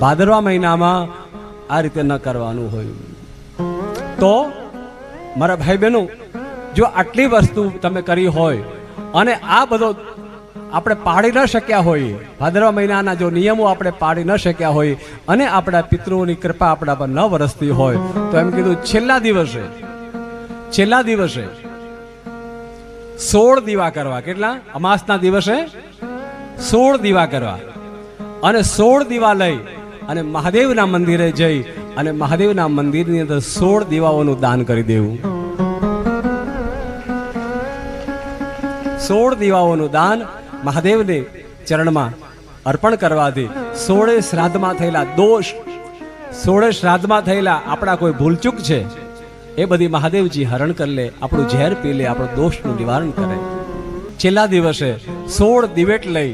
ભાદરવા મહિનામાં આ રીતે ન કરવાનું હોય. તો મારા ભાઈ બહેનો જો આટલી વસ્તુ તમે કરી હોય અને આ બધો આપણે પાડી ન શક્યા હોઈએ ભાદરવા મહિનાના જો નિયમો આપણે પાડી ન શક્યા હોઈએ અને આપણા પિતૃઓની કૃપા આપણા પર ન વરસતી હોય, તો એમ કીધું છેલ્લા દિવસે છેલ્લા દિવસે સોળ દીવા કરવા. કેટલા? અમાસના દિવસે સોળ દીવા કરવા. અને સોળ દીવા લઈ અને મહાદેવના મંદિરે જઈ અને મહાદેવના મંદિરની અંદર સોળ દીવાઓનું દાન કરી દેવું. સોળ દીવાઓનું દાન મહાદેવને ચરણમાં અર્પણ કરવાથી સોળે શ્રાદ્ધમાં થયેલા દોષ, સોળે શ્રાદ્ધમાં થયેલા આપણા કોઈ ભૂલચૂક છે, એ બધી મહાદેવજી હરણ કરી લે, આપણું ઝેર પી લે, આપણું દોષનું નિવારણ કરે. છેલ્લા દિવસે સોળ દિવેટ લઈ,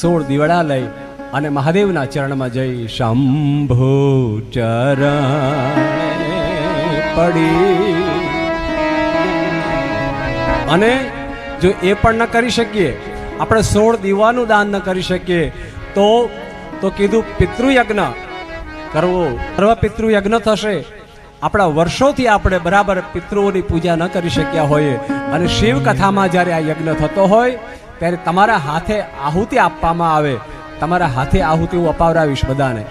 સોળ દીવડા લઈ અને મહાદેવના ચરણમાં જઈ શંભુ ચરણ પડી. અને જો એ પણ ન કરી શકીએ, આપણે સોળ દીવાનું દાન ન કરી શકીએ, તો તો કીધું પિતૃયજ્ઞ કરવો. સર્વ પિતૃયજ્ઞ થશે. આપણા વર્ષોથી આપણે બરાબર પિતૃઓની પૂજા ન કરી શક્યા હોઈએ. અને શિવ કથામાં જ્યારે આ યજ્ઞ થતો હોય, ત્યારે તમારા હાથે આહુતિ આપવામાં આવે. તમારા હાથે આહુતિ હું અપાવરાવીશ બધાને.